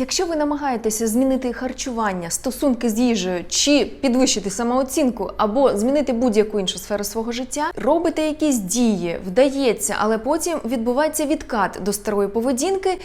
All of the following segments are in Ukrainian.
Якщо ви намагаєтеся змінити харчування, стосунки з їжею чи підвищити самооцінку, або змінити будь-яку іншу сферу свого життя, робите якісь дії, вдається, але потім відбувається відкат до старої поведінки,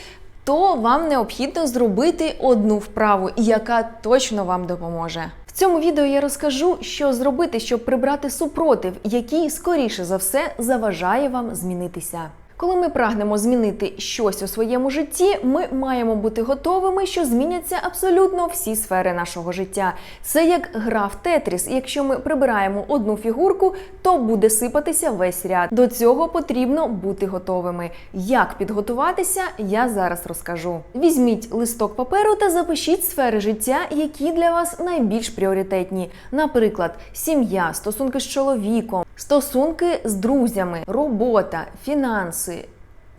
то вам необхідно зробити одну вправу, яка точно вам допоможе. В цьому відео я розкажу, що зробити, щоб прибрати супротив, який скоріше за все заважає вам змінитися. Коли ми прагнемо змінити щось у своєму житті, ми маємо бути готовими, що зміняться абсолютно всі сфери нашого життя. Це як гра в тетріс. Якщо ми прибираємо одну фігурку, то буде сипатися весь ряд. До цього потрібно бути готовими. Як підготуватися, я зараз розкажу. Візьміть листок паперу та запишіть сфери життя, які для вас найбільш пріоритетні. Наприклад, сім'я, стосунки з чоловіком, стосунки з друзями, робота, фінанси,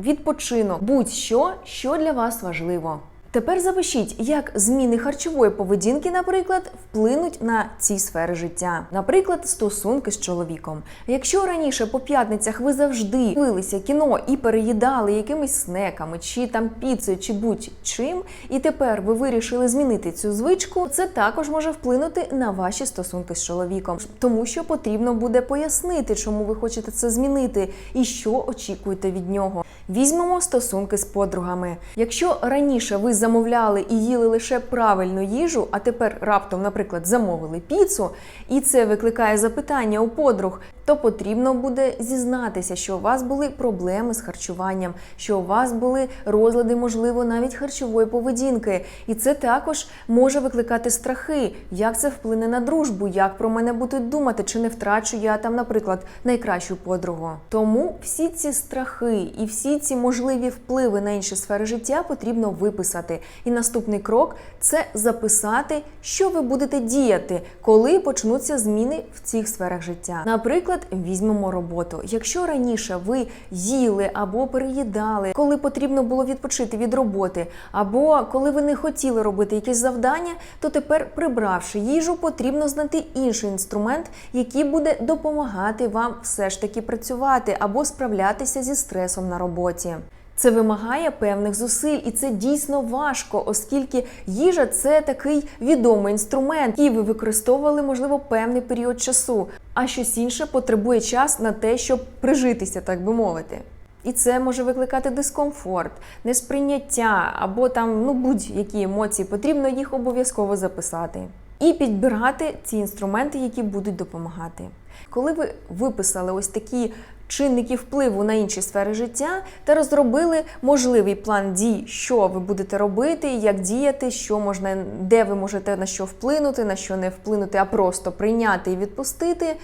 відпочинок, будь-що, що для вас важливо. Тепер запишіть, як зміни харчової поведінки, наприклад, вплинуть на ці сфери життя. Наприклад, стосунки з чоловіком. Якщо раніше по п'ятницях ви завжди дивилися кіно і переїдали якимись снеками, чи там піцею, чи будь-чим, і тепер ви вирішили змінити цю звичку, це також може вплинути на ваші стосунки з чоловіком, тому що потрібно буде пояснити, чому ви хочете це змінити і що очікуєте від нього. Візьмемо стосунки з подругами. Якщо раніше ви замовляли і їли лише правильну їжу, а тепер раптом, наприклад, замовили піцу, і це викликає запитання у подруг, то потрібно буде зізнатися, що у вас були проблеми з харчуванням, що у вас були розлади, можливо, навіть харчової поведінки. І це також може викликати страхи, як це вплине на дружбу, як про мене будуть думати, чи не втрачу я там, наприклад, найкращу подругу. Тому всі ці страхи і всі ці можливі впливи на інші сфери життя потрібно виписати. І наступний крок це записати, що ви будете діяти, коли почнуться зміни в цих сферах життя. Наприклад, візьмемо роботу. Якщо раніше ви їли або переїдали, коли потрібно було відпочити від роботи, або коли ви не хотіли робити якесь завдання, то тепер, прибравши їжу, потрібно знайти інший інструмент, який буде допомагати вам все ж таки працювати або справлятися зі стресом на роботі. Це вимагає певних зусиль, і це дійсно важко, оскільки їжа це такий відомий інструмент, який ви використовували, можливо, певний період часу. А щось інше потребує час на те, щоб прижитися, так би мовити. І це може викликати дискомфорт, несприйняття або там ну будь-які емоції. Потрібно їх обов'язково записати і підбирати ці інструменти, які будуть допомагати. Коли ви виписали ось такі чинники впливу на інші сфери життя та розробили можливий план дій, що ви будете робити, як діяти, що можна, де ви можете на що вплинути, на що не вплинути, а просто прийняти і відпустити.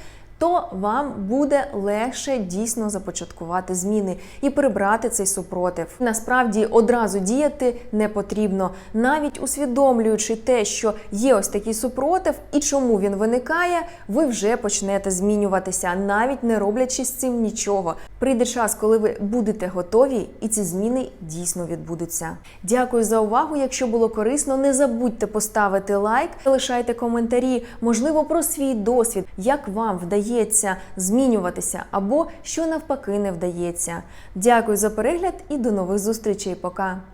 То вам буде легше дійсно започаткувати зміни і прибрати цей супротив. Насправді одразу діяти не потрібно, навіть усвідомлюючи те, що є ось такий супротив і чому він виникає, ви вже почнете змінюватися, навіть не роблячи з цим нічого. Прийде час, коли ви будете готові, і ці зміни дійсно відбудуться. Дякую за увагу. Якщо було корисно, не забудьте поставити лайк, залишайте коментарі, можливо, про свій досвід, як вам вдається змінюватися або що навпаки не вдається. Дякую за перегляд і до нових зустрічей. Пока.